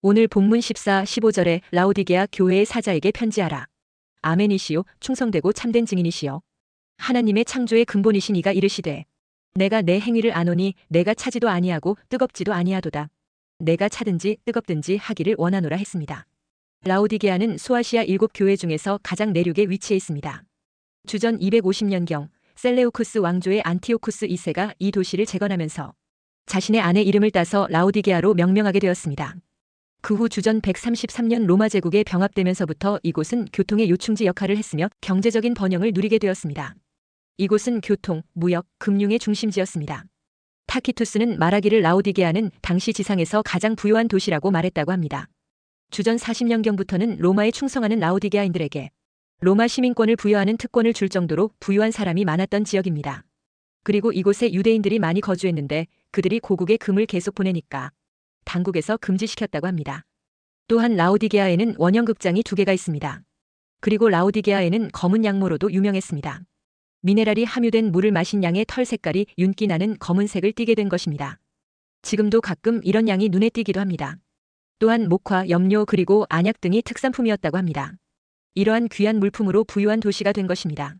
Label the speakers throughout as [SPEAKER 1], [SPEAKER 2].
[SPEAKER 1] 오늘 본문 14, 15절에 라오디게아 교회의 사자에게 편지하라. 아멘이시요 충성되고 참된 증인이시요 하나님의 창조의 근본이신 이가 이르시되 내가 내 행위를 아노니 내가 차지도 아니하고 뜨겁지도 아니하도다. 내가 차든지 뜨겁든지 하기를 원하노라 했습니다. 라오디게아는 소아시아 일곱 교회 중에서 가장 내륙에 위치해 있습니다. 주전 250년경 셀레우쿠스 왕조의 안티오쿠스 2세가 이 도시를 재건하면서 자신의 아내 이름을 따서 라오디게아로 명명하게 되었습니다. 그 후 주전 133년 로마 제국에 병합되면서부터 이곳은 교통의 요충지 역할을 했으며 경제적인 번영을 누리게 되었습니다. 이곳은 교통, 무역, 금융의 중심지였습니다. 타키투스는 말하기를 라오디게아는 당시 지상에서 가장 부유한 도시라고 말했다고 합니다. 주전 40년경부터는 로마에 충성하는 라오디게아인들에게 로마 시민권을 부여하는 특권을 줄 정도로 부유한 사람이 많았던 지역입니다. 그리고 이곳에 유대인들이 많이 거주했는데 그들이 고국에 금을 계속 보내니까 당국에서 금지시켰다고 합니다. 또한 라오디게아에는 원형 극장이 두 개가 있습니다. 그리고 라오디게아에는 검은 양모로도 유명했습니다. 미네랄이 함유된 물을 마신 양의 털 색깔이 윤기 나는 검은색을 띠게 된 것입니다. 지금도 가끔 이런 양이 눈에 띄기도 합니다. 또한 목화, 염료 그리고 안약 등이 특산품이었다고 합니다. 이러한 귀한 물품으로 부유한 도시가 된 것입니다.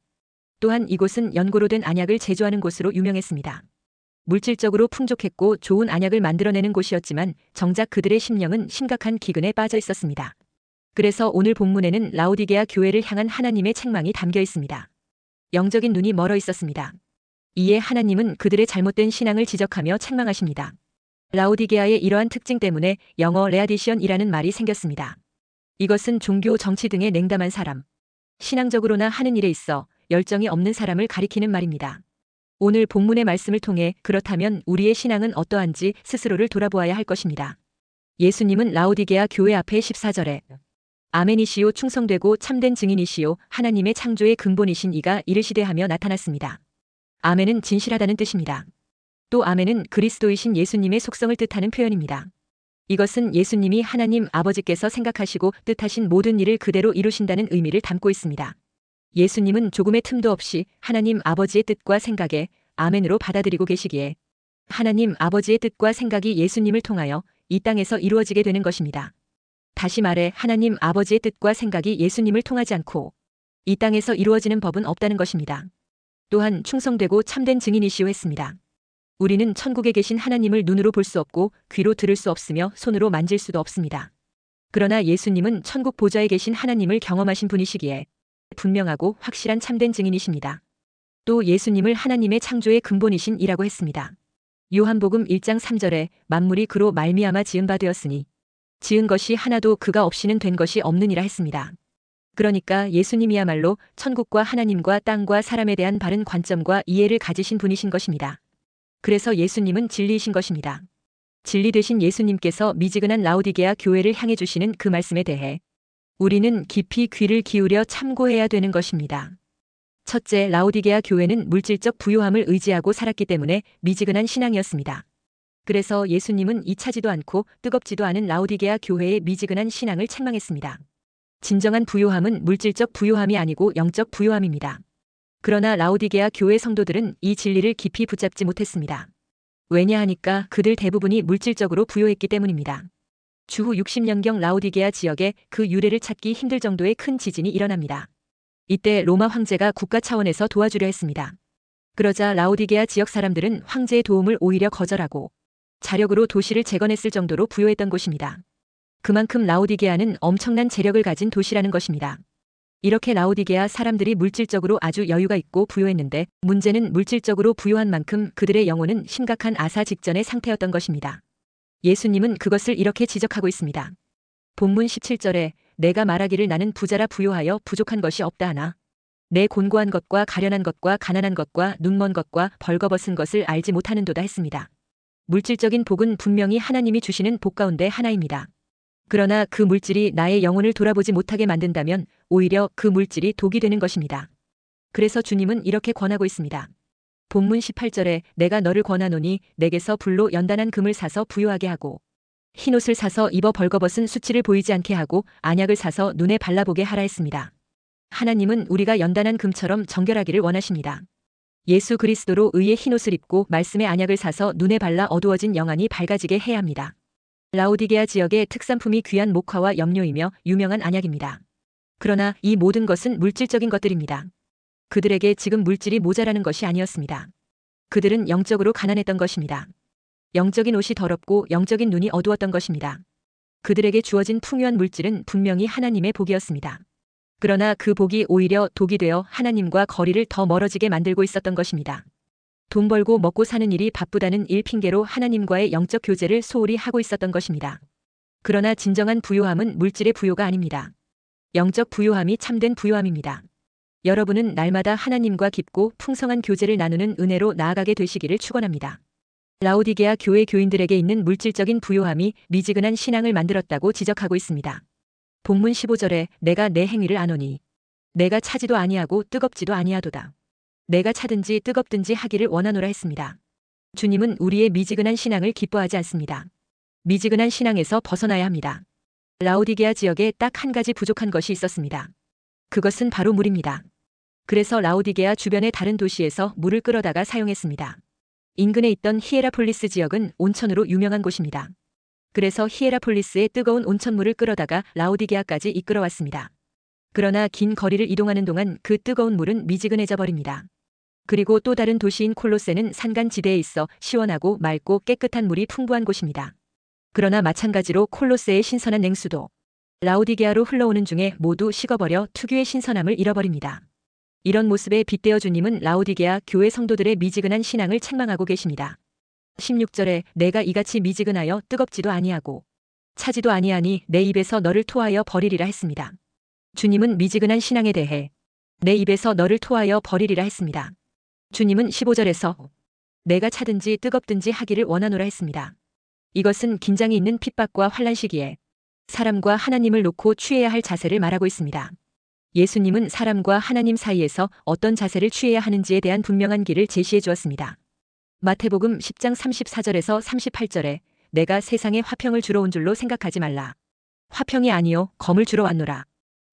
[SPEAKER 1] 또한 이곳은 연고로 된 안약을 제조하는 곳으로 유명했습니다. 물질적으로 풍족했고 좋은 안약을 만들어내는 곳이었지만 정작 그들의 심령은 심각한 기근에 빠져 있었습니다. 그래서 오늘 본문에는 라오디게아 교회를 향한 하나님의 책망이 담겨 있습니다. 영적인 눈이 멀어 있었습니다. 이에 하나님은 그들의 잘못된 신앙을 지적하며 책망하십니다. 라오디게아의 이러한 특징 때문에 영어 레아디션이라는 말이 생겼습니다. 이것은 종교, 정치 등에 냉담한 사람, 신앙적으로나 하는 일에 있어 열정이 없는 사람을 가리키는 말입니다. 오늘 본문의 말씀을 통해 그렇다면 우리의 신앙은 어떠한지 스스로를 돌아보아야 할 것입니다. 예수님은 라오디게아 교회 앞에 14절에 아멘이시요 충성되고 참된 증인이시요 하나님의 창조의 근본이신 이가 이르시되 하며 나타났습니다. 아멘은 진실하다는 뜻입니다. 또 아멘은 그리스도이신 예수님의 속성을 뜻하는 표현입니다. 이것은 예수님이 하나님 아버지께서 생각하시고 뜻하신 모든 일을 그대로 이루신다는 의미를 담고 있습니다. 예수님은 조금의 틈도 없이 하나님 아버지의 뜻과 생각에 아멘으로 받아들이고 계시기에 하나님 아버지의 뜻과 생각이 예수님을 통하여 이 땅에서 이루어지게 되는 것입니다. 다시 말해 하나님 아버지의 뜻과 생각이 예수님을 통하지 않고 이 땅에서 이루어지는 법은 없다는 것입니다. 또한 충성되고 참된 증인이시오 했습니다. 우리는 천국에 계신 하나님을 눈으로 볼 수 없고 귀로 들을 수 없으며 손으로 만질 수도 없습니다. 그러나 예수님은 천국 보좌에 계신 하나님을 경험하신 분이시기에 분명하고 확실한 참된 증인이십니다. 또 예수님을 하나님의 창조의 근본이신 이라고 했습니다. 요한복음 1장 3절에 만물이 그로 말미암아 지은 바 되었으니 지은 것이 하나도 그가 없이는 된 것이 없느니라 했습니다. 그러니까 예수님이야말로 천국과 하나님과 땅과 사람에 대한 바른 관점과 이해를 가지신 분이신 것입니다. 그래서 예수님은 진리이신 것입니다. 진리 되신 예수님께서 미지근한 라오디게아 교회를 향해 주시는 그 말씀에 대해 우리는 깊이 귀를 기울여 참고해야 되는 것입니다. 첫째, 라오디게아 교회는 물질적 부유함을 의지하고 살았기 때문에 미지근한 신앙이었습니다. 그래서 예수님은 이차지도 않고 뜨겁지도 않은 라오디게아 교회의 미지근한 신앙을 책망했습니다. 진정한 부유함은 물질적 부유함이 아니고 영적 부유함입니다. 그러나 라오디게아 교회 성도들은 이 진리를 깊이 붙잡지 못했습니다. 왜냐하니까 그들 대부분이 물질적으로 부유했기 때문입니다. 주후 60년경 라오디게아 지역에 그 유래를 찾기 힘들 정도의 큰 지진이 일어납니다. 이때 로마 황제가 국가 차원에서 도와주려 했습니다. 그러자 라오디게아 지역 사람들은 황제의 도움을 오히려 거절하고 자력으로 도시를 재건했을 정도로 부여했던 곳입니다. 그만큼 라오디게아는 엄청난 재력을 가진 도시라는 것입니다. 이렇게 라오디게아 사람들이 물질적으로 아주 여유가 있고 부유했는데 문제는 물질적으로 부유한 만큼 그들의 영혼은 심각한 아사 직전의 상태였던 것입니다. 예수님은 그것을 이렇게 지적하고 있습니다. 본문 17절에 내가 말하기를 나는 부자라 부요하여 부족한 것이 없다 하나 내 곤고한 것과 가련한 것과 가난한 것과 눈먼 것과 벌거벗은 것을 알지 못하는도다 했습니다. 물질적인 복은 분명히 하나님이 주시는 복 가운데 하나입니다. 그러나 그 물질이 나의 영혼을 돌아보지 못하게 만든다면 오히려 그 물질이 독이 되는 것입니다. 그래서 주님은 이렇게 권하고 있습니다. 본문 18절에 내가 너를 권하노니 내게서 불로 연단한 금을 사서 부유하게 하고 흰옷을 사서 입어 벌거벗은 수치를 보이지 않게 하고 안약을 사서 눈에 발라보게 하라 했습니다. 하나님은 우리가 연단한 금처럼 정결하기를 원하십니다. 예수 그리스도로 의의 흰옷을 입고 말씀의 안약을 사서 눈에 발라 어두워진 영안이 밝아지게 해야 합니다. 라오디게아 지역의 특산품이 귀한 목화와 염료이며 유명한 안약입니다. 그러나 이 모든 것은 물질적인 것들입니다. 그들에게 지금 물질이 모자라는 것이 아니었습니다. 그들은 영적으로 가난했던 것입니다. 영적인 옷이 더럽고 영적인 눈이 어두웠던 것입니다. 그들에게 주어진 풍요한 물질은 분명히 하나님의 복이었습니다. 그러나 그 복이 오히려 독이 되어 하나님과 거리를 더 멀어지게 만들고 있었던 것입니다. 돈 벌고 먹고 사는 일이 바쁘다는 일 핑계로 하나님과의 영적 교제를 소홀히 하고 있었던 것입니다. 그러나 진정한 부요함은 물질의 부요가 아닙니다. 영적 부요함이 참된 부요함입니다. 여러분은 날마다 하나님과 깊고 풍성한 교제를 나누는 은혜로 나아가게 되시기를 축원합니다. 라오디게아 교회 교인들에게 있는 물질적인 부요함이 미지근한 신앙을 만들었다고 지적하고 있습니다. 본문 15절에 내가 내 행위를 아노니 내가 차지도 아니하고 뜨겁지도 아니하도다. 내가 차든지 뜨겁든지 하기를 원하노라 했습니다. 주님은 우리의 미지근한 신앙을 기뻐하지 않습니다. 미지근한 신앙에서 벗어나야 합니다. 라오디게아 지역에 딱 한 가지 부족한 것이 있었습니다. 그것은 바로 물입니다. 그래서 라오디게아 주변의 다른 도시에서 물을 끌어다가 사용했습니다. 인근에 있던 히에라폴리스 지역은 온천으로 유명한 곳입니다. 그래서 히에라폴리스의 뜨거운 온천물을 끌어다가 라오디게아까지 이끌어왔습니다. 그러나 긴 거리를 이동하는 동안 그 뜨거운 물은 미지근해져 버립니다. 그리고 또 다른 도시인 콜로세는 산간지대에 있어 시원하고 맑고 깨끗한 물이 풍부한 곳입니다. 그러나 마찬가지로 콜로세의 신선한 냉수도 라오디게아로 흘러오는 중에 모두 식어버려 특유의 신선함을 잃어버립니다. 이런 모습에 빗대어 주님은 라오디게아 교회 성도들의 미지근한 신앙을 책망하고 계십니다. 16절에 내가 이같이 미지근하여 뜨겁지도 아니하고 차지도 아니하니 내 입에서 너를 토하여 버리리라 했습니다. 주님은 미지근한 신앙에 대해 내 입에서 너를 토하여 버리리라 했습니다. 주님은 15절에서 내가 차든지 뜨겁든지 하기를 원하노라 했습니다. 이것은 긴장이 있는 핍박과 환란 시기에 사람과 하나님을 놓고 취해야 할 자세를 말하고 있습니다. 예수님은 사람과 하나님 사이에서 어떤 자세를 취해야 하는지에 대한 분명한 길을 제시해 주었습니다. 마태복음 10장 34절에서 38절에 내가 세상에 화평을 주러 온 줄로 생각하지 말라. 화평이 아니요 검을 주러 왔노라.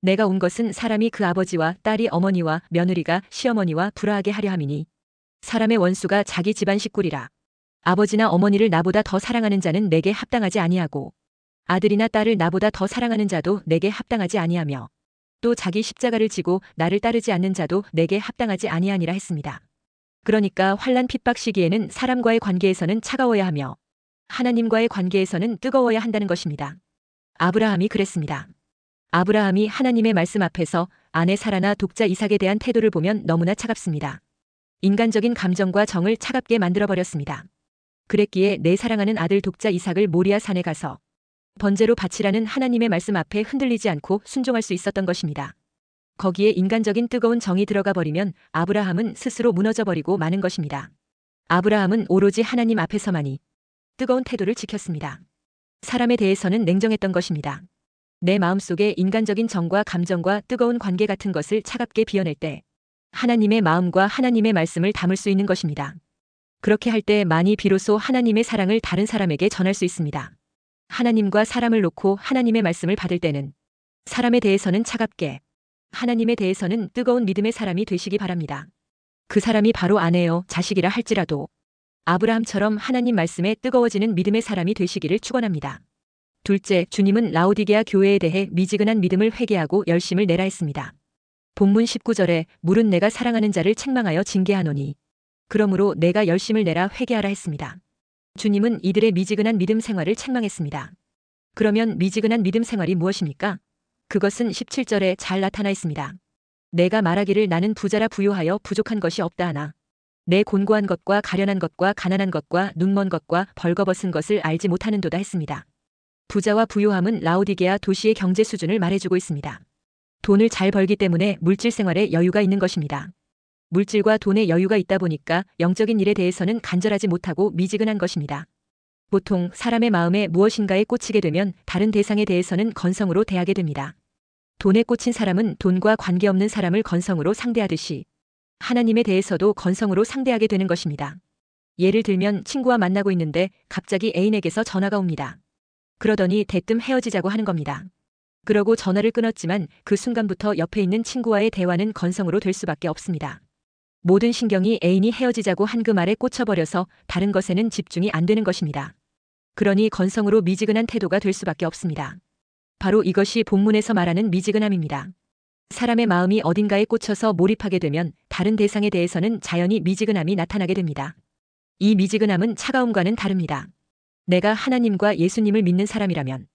[SPEAKER 1] 내가 온 것은 사람이 그 아버지와 딸이 어머니와 며느리가 시어머니와 불화하게 하려 함이니 사람의 원수가 자기 집안 식구리라. 아버지나 어머니를 나보다 더 사랑하는 자는 내게 합당하지 아니하고 아들이나 딸을 나보다 더 사랑하는 자도 내게 합당하지 아니하며 또 자기 십자가를 지고 나를 따르지 않는 자도 내게 합당하지 아니하니라 했습니다. 그러니까 환란 핍박 시기에는 사람과의 관계에서는 차가워야 하며 하나님과의 관계에서는 뜨거워야 한다는 것입니다. 아브라함이 그랬습니다. 아브라함이 하나님의 말씀 앞에서 아내 사라나 독자 이삭에 대한 태도를 보면 너무나 차갑습니다. 인간적인 감정과 정을 차갑게 만들어 버렸습니다. 그랬기에 내 사랑하는 아들 독자 이삭을 모리아 산에 가서 번제로 바치라는 하나님의 말씀 앞에 흔들리지 않고 순종할 수 있었던 것입니다. 거기에 인간적인 뜨거운 정이 들어가 버리면 아브라함은 스스로 무너져 버리고 마는 것입니다. 아브라함은 오로지 하나님 앞에서만이 뜨거운 태도를 지켰습니다. 사람에 대해서는 냉정했던 것입니다. 내 마음속에 인간적인 정과 감정과 뜨거운 관계 같은 것을 차갑게 비워낼 때 하나님의 마음과 하나님의 말씀을 담을 수 있는 것입니다. 그렇게 할 때 많이 비로소 하나님의 사랑을 다른 사람에게 전할 수 있습니다. 하나님과 사람을 놓고 하나님의 말씀을 받을 때는 사람에 대해서는 차갑게, 하나님에 대해서는 뜨거운 믿음의 사람이 되시기 바랍니다. 그 사람이 바로 아내요, 자식이라 할지라도 아브라함처럼 하나님 말씀에 뜨거워지는 믿음의 사람이 되시기를 축원합니다. 둘째, 주님은 라오디게아 교회에 대해 미지근한 믿음을 회개하고 열심을 내라 했습니다. 본문 19절에 물은 내가 사랑하는 자를 책망하여 징계하노니 그러므로 내가 열심을 내라 회개하라 했습니다. 주님은 이들의 미지근한 믿음 생활을 책망했습니다. 그러면 미지근한 믿음 생활이 무엇입니까? 그것은 17절에 잘 나타나 있습니다. 내가 말하기를 나는 부자라 부요하여 부족한 것이 없다 하나. 내 곤고한 것과 가련한 것과 가난한 것과 눈먼 것과 벌거벗은 것을 알지 못하는도다 했습니다. 부자와 부요함은 라오디게아 도시의 경제 수준을 말해주고 있습니다. 돈을 잘 벌기 때문에 물질 생활에 여유가 있는 것입니다. 물질과 돈에 여유가 있다 보니까 영적인 일에 대해서는 간절하지 못하고 미지근한 것입니다. 보통 사람의 마음에 무엇인가에 꽂히게 되면 다른 대상에 대해서는 건성으로 대하게 됩니다. 돈에 꽂힌 사람은 돈과 관계없는 사람을 건성으로 상대하듯이 하나님에 대해서도 건성으로 상대하게 되는 것입니다. 예를 들면 친구와 만나고 있는데 갑자기 애인에게서 전화가 옵니다. 그러더니 대뜸 헤어지자고 하는 겁니다. 그러고 전화를 끊었지만 그 순간부터 옆에 있는 친구와의 대화는 건성으로 될 수밖에 없습니다. 모든 신경이 애인이 헤어지자고 한 그 말에 꽂혀버려서 다른 것에는 집중이 안 되는 것입니다. 그러니 건성으로 미지근한 태도가 될 수밖에 없습니다. 바로 이것이 본문에서 말하는 미지근함입니다. 사람의 마음이 어딘가에 꽂혀서 몰입하게 되면 다른 대상에 대해서는 자연히 미지근함이 나타나게 됩니다. 이 미지근함은 차가움과는 다릅니다. 내가 하나님과 예수님을 믿는 사람이라면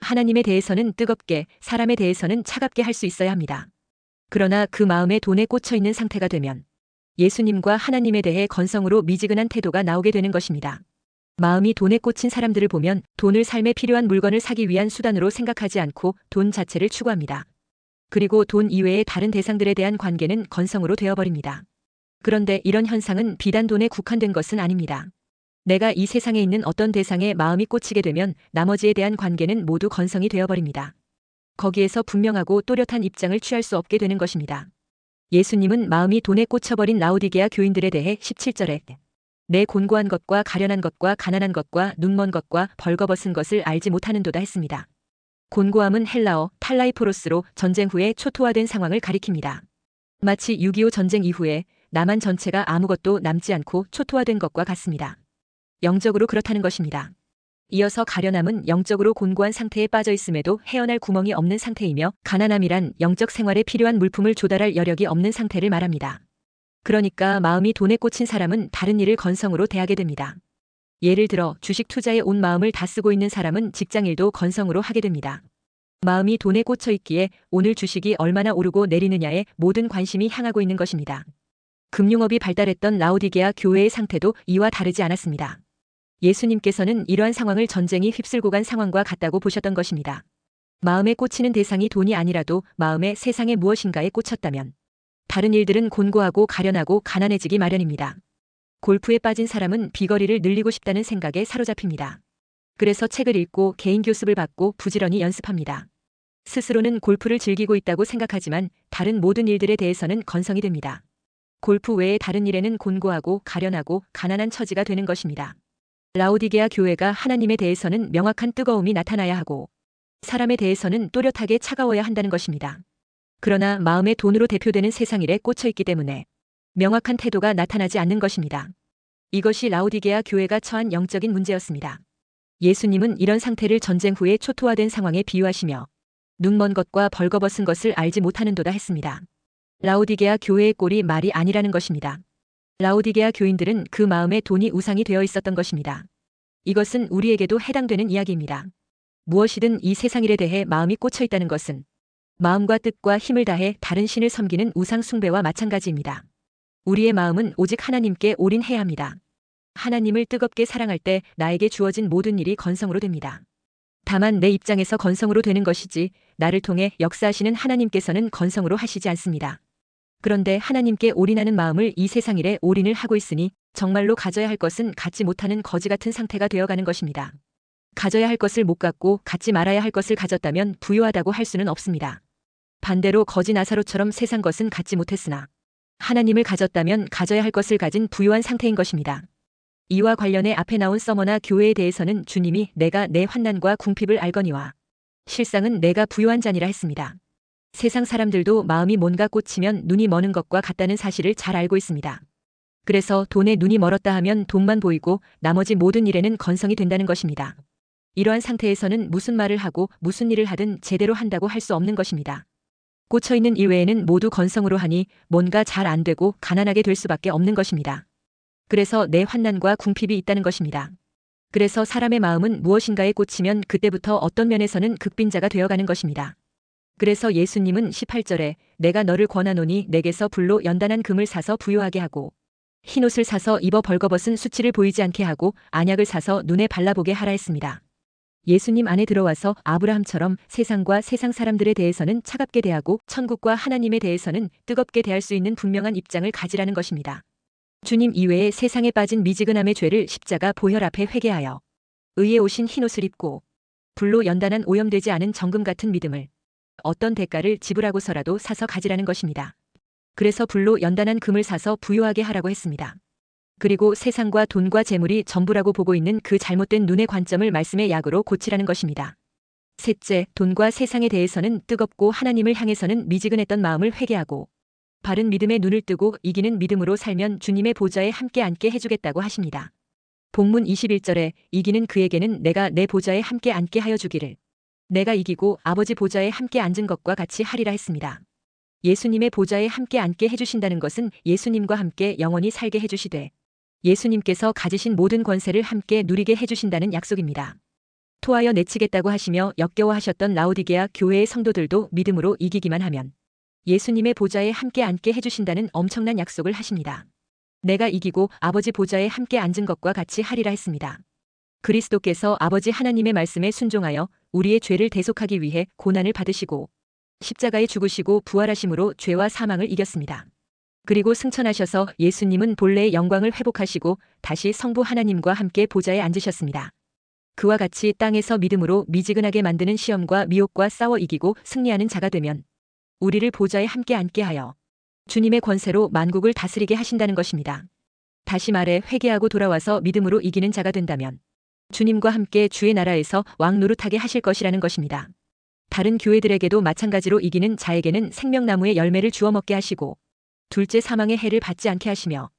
[SPEAKER 1] 하나님에 대해서는 뜨겁게, 사람에 대해서는 차갑게 할 수 있어야 합니다. 그러나 그 마음에 돈에 꽂혀 있는 상태가 되면 예수님과 하나님에 대해 건성으로 미지근한 태도가 나오게 되는 것입니다. 마음이 돈에 꽂힌 사람들을 보면 돈을 삶에 필요한 물건을 사기 위한 수단으로 생각하지 않고 돈 자체를 추구합니다. 그리고 돈 이외의 다른 대상들에 대한 관계는 건성으로 되어버립니다. 그런데 이런 현상은 비단 돈에 국한된 것은 아닙니다. 내가 이 세상에 있는 어떤 대상에 마음이 꽂히게 되면 나머지에 대한 관계는 모두 건성이 되어버립니다. 거기에서 분명하고 또렷한 입장을 취할 수 없게 되는 것입니다. 예수님은 마음이 돈에 꽂혀버린 라우디게아 교인들에 대해 17절에 내 곤고한 것과 가련한 것과 가난한 것과 눈먼 것과 벌거벗은 것을 알지 못하는도다 했습니다. 곤고함은 헬라어 탈라이포로스로 전쟁 후에 초토화된 상황을 가리킵니다. 마치 6.25 전쟁 이후에 남한 전체가 아무것도 남지 않고 초토화된 것과 같습니다. 영적으로 그렇다는 것입니다. 이어서 가련함은 영적으로 곤고한 상태에 빠져 있음에도 헤어날 구멍이 없는 상태이며 가난함이란 영적 생활에 필요한 물품을 조달할 여력이 없는 상태를 말합니다. 그러니까 마음이 돈에 꽂힌 사람은 다른 일을 건성으로 대하게 됩니다. 예를 들어 주식 투자에 온 마음을 다 쓰고 있는 사람은 직장일도 건성으로 하게 됩니다. 마음이 돈에 꽂혀 있기에 오늘 주식이 얼마나 오르고 내리느냐에 모든 관심이 향하고 있는 것입니다. 금융업이 발달했던 라우디게아 교회의 상태도 이와 다르지 않았습니다. 예수님께서는 이러한 상황을 전쟁이 휩쓸고 간 상황과 같다고 보셨던 것입니다. 마음에 꽂히는 대상이 돈이 아니라도 마음에 세상의 무엇인가에 꽂혔다면 다른 일들은 곤고하고 가련하고 가난해지기 마련입니다. 골프에 빠진 사람은 비거리를 늘리고 싶다는 생각에 사로잡힙니다. 그래서 책을 읽고 개인 교습을 받고 부지런히 연습합니다. 스스로는 골프를 즐기고 있다고 생각하지만 다른 모든 일들에 대해서는 건성이 됩니다. 골프 외의 다른 일에는 곤고하고 가련하고 가난한 처지가 되는 것입니다. 라우디게아 교회가 하나님에 대해서는 명확한 뜨거움이 나타나야 하고 사람에 대해서는 또렷하게 차가워야 한다는 것입니다. 그러나 마음의 돈으로 대표되는 세상 일에 꽂혀 있기 때문에 명확한 태도가 나타나지 않는 것입니다. 이것이 라우디게아 교회가 처한 영적인 문제였습니다. 예수님은 이런 상태를 전쟁 후에 초토화된 상황에 비유하시며 눈먼 것과 벌거벗은 것을 알지 못하는도다 했습니다. 라우디게아 교회의 꼴이 말이 아니라는 것입니다. 라우디게아 교인들은 그 마음에 돈이 우상이 되어 있었던 것입니다. 이것은 우리에게도 해당되는 이야기입니다. 무엇이든 이 세상 일에 대해 마음이 꽂혀 있다는 것은 마음과 뜻과 힘을 다해 다른 신을 섬기는 우상 숭배와 마찬가지입니다. 우리의 마음은 오직 하나님께 올인해야 합니다. 하나님을 뜨겁게 사랑할 때 나에게 주어진 모든 일이 건성으로 됩니다. 다만 내 입장에서 건성으로 되는 것이지 나를 통해 역사하시는 하나님께서는 건성으로 하시지 않습니다. 그런데 하나님께 올인하는 마음을 이 세상 일에 올인을 하고 있으니 정말로 가져야 할 것은 갖지 못하는 거지 같은 상태가 되어가는 것입니다. 가져야 할 것을 못 갖고 갖지 말아야 할 것을 가졌다면 부유하다고 할 수는 없습니다. 반대로 거지 나사로처럼 세상 것은 갖지 못했으나 하나님을 가졌다면 가져야 할 것을 가진 부유한 상태인 것입니다. 이와 관련해 앞에 나온 서머나 교회에 대해서는 주님이 내가 내 환난과 궁핍을 알거니와 실상은 내가 부유한 자니라 했습니다. 세상 사람들도 마음이 뭔가 꽂히면 눈이 머는 것과 같다는 사실을 잘 알고 있습니다. 그래서 돈에 눈이 멀었다 하면 돈만 보이고 나머지 모든 일에는 건성이 된다는 것입니다. 이러한 상태에서는 무슨 말을 하고 무슨 일을 하든 제대로 한다고 할 수 없는 것입니다. 꽂혀있는 일 외에는 모두 건성으로 하니 뭔가 잘 안 되고 가난하게 될 수밖에 없는 것입니다. 그래서 내 환난과 궁핍이 있다는 것입니다. 그래서 사람의 마음은 무엇인가에 꽂히면 그때부터 어떤 면에서는 극빈자가 되어가는 것입니다. 그래서 예수님은 18절에 내가 너를 권하노니 내게서 불로 연단한 금을 사서 부유하게 하고 흰옷을 사서 입어 벌거벗은 수치를 보이지 않게 하고 안약을 사서 눈에 발라보게 하라 했습니다. 예수님 안에 들어와서 아브라함처럼 세상과 세상 사람들에 대해서는 차갑게 대하고 천국과 하나님에 대해서는 뜨겁게 대할 수 있는 분명한 입장을 가지라는 것입니다. 주님 이외에 세상에 빠진 미지근함의 죄를 십자가 보혈 앞에 회개하여 의에 오신 흰옷을 입고 불로 연단한 오염되지 않은 정금 같은 믿음을 어떤 대가를 지불하고서라도 사서 가지라는 것입니다. 그래서 불로 연단한 금을 사서 부유하게 하라고 했습니다. 그리고 세상과 돈과 재물이 전부라고 보고 있는 그 잘못된 눈의 관점을 말씀의 약으로 고치라는 것입니다. 셋째, 돈과 세상에 대해서는 뜨겁고 하나님을 향해서는 미지근했던 마음을 회개하고 바른 믿음의 눈을 뜨고 이기는 믿음으로 살면 주님의 보좌에 함께 앉게 해주겠다고 하십니다. 본문 21절에 이기는 그에게는 내가 내 보좌에 함께 앉게 하여 주기를. 내가 이기고 아버지 보좌에 함께 앉은 것과 같이 하리라 했습니다. 예수님의 보좌에 함께 앉게 해주신다는 것은 예수님과 함께 영원히 살게 해주시되 예수님께서 가지신 모든 권세를 함께 누리게 해주신다는 약속입니다. 토하여 내치겠다고 하시며 역겨워하셨던 라오디게아 교회의 성도들도 믿음으로 이기기만 하면 예수님의 보좌에 함께 앉게 해주신다는 엄청난 약속을 하십니다. 내가 이기고 아버지 보좌에 함께 앉은 것과 같이 하리라 했습니다. 그리스도께서 아버지 하나님의 말씀에 순종하여 우리의 죄를 대속하기 위해 고난을 받으시고 십자가에 죽으시고 부활하심으로 죄와 사망을 이겼습니다. 그리고 승천하셔서 예수님은 본래의 영광을 회복하시고 다시 성부 하나님과 함께 보좌에 앉으셨습니다. 그와 같이 땅에서 믿음으로 미지근하게 만드는 시험과 미혹과 싸워 이기고 승리하는 자가 되면 우리를 보좌에 함께 앉게 하여 주님의 권세로 만국을 다스리게 하신다는 것입니다. 다시 말해 회개하고 돌아와서 믿음으로 이기는 자가 된다면 주님과 함께 주의 나라에서 왕 노릇하게 하실 것이라는 것입니다. 다른 교회들에게도 마찬가지로 이기는 자에게는 생명나무의 열매를 주워 먹게 하시고 둘째 사망의 해를 받지 않게 하시며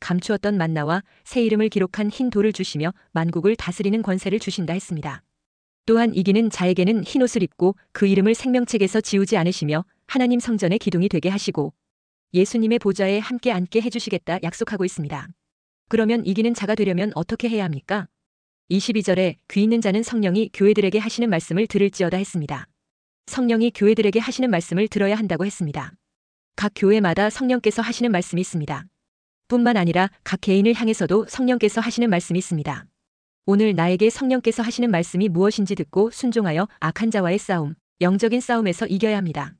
[SPEAKER 1] 감추었던 만나와 새 이름을 기록한 흰 돌을 주시며 만국을 다스리는 권세를 주신다 했습니다. 또한 이기는 자에게는 흰 옷을 입고 그 이름을 생명책에서 지우지 않으시며 하나님 성전의 기둥이 되게 하시고 예수님의 보좌에 함께 앉게 해주시겠다 약속하고 있습니다. 그러면 이기는 자가 되려면 어떻게 해야 합니까? 22절에 귀 있는 자는 성령이 교회들에게 하시는 말씀을 들을지어다 했습니다. 성령이 교회들에게 하시는 말씀을 들어야 한다고 했습니다. 각 교회마다 성령께서 하시는 말씀이 있습니다. 뿐만 아니라 각 개인을 향해서도 성령께서 하시는 말씀이 있습니다. 오늘 나에게 성령께서 하시는 말씀이 무엇인지 듣고 순종하여 악한 자와의 싸움, 영적인 싸움에서 이겨야 합니다.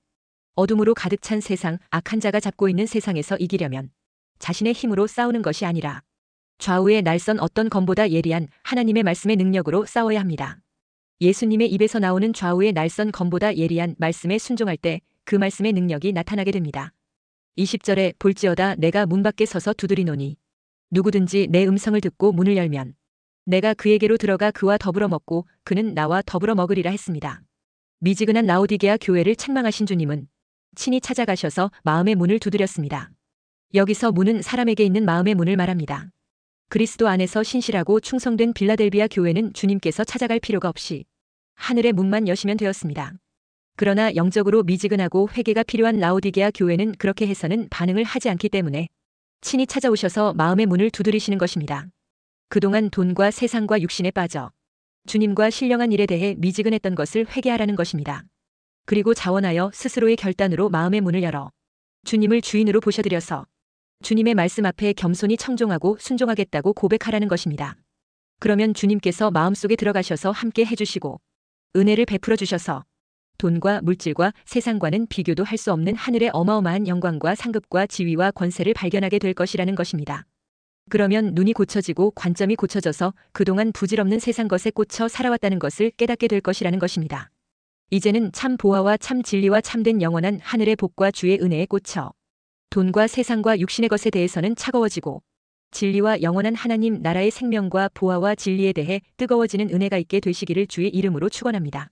[SPEAKER 1] 어둠으로 가득 찬 세상, 악한 자가 잡고 있는 세상에서 이기려면 자신의 힘으로 싸우는 것이 아니라 좌우의 날선 어떤 검보다 예리한 하나님의 말씀의 능력으로 싸워야 합니다. 예수님의 입에서 나오는 좌우의 날선 검보다 예리한 말씀에 순종할 때 그 말씀의 능력이 나타나게 됩니다. 20절에 볼지어다 내가 문 밖에 서서 두드리노니 누구든지 내 음성을 듣고 문을 열면 내가 그에게로 들어가 그와 더불어 먹고 그는 나와 더불어 먹으리라 했습니다. 미지근한 라오디게아 교회를 책망하신 주님은 친히 찾아가셔서 마음의 문을 두드렸습니다. 여기서 문은 사람에게 있는 마음의 문을 말합니다. 그리스도 안에서 신실하고 충성된 빌라델비아 교회는 주님께서 찾아갈 필요가 없이 하늘의 문만 여시면 되었습니다. 그러나 영적으로 미지근하고 회개가 필요한 라오디게아 교회는 그렇게 해서는 반응을 하지 않기 때문에 친히 찾아오셔서 마음의 문을 두드리시는 것입니다. 그동안 돈과 세상과 육신에 빠져 주님과 신령한 일에 대해 미지근했던 것을 회개하라는 것입니다. 그리고 자원하여 스스로의 결단으로 마음의 문을 열어 주님을 주인으로 보셔드려서 주님의 말씀 앞에 겸손히 청종하고 순종하겠다고 고백하라는 것입니다. 그러면 주님께서 마음속에 들어가셔서 함께 해주시고 은혜를 베풀어 주셔서 돈과 물질과 세상과는 비교도 할 수 없는 하늘의 어마어마한 영광과 상급과 지위와 권세를 발견하게 될 것이라는 것입니다. 그러면 눈이 고쳐지고 관점이 고쳐져서 그동안 부질없는 세상 것에 꽂혀 살아왔다는 것을 깨닫게 될 것이라는 것입니다. 이제는 참 보화와 참 진리와 참된 영원한 하늘의 복과 주의 은혜에 꽂혀 돈과 세상과 육신의 것에 대해서는 차가워지고 진리와 영원한 하나님 나라의 생명과 보화와 진리에 대해 뜨거워지는 은혜가 있게 되시기를 주의 이름으로 축원합니다.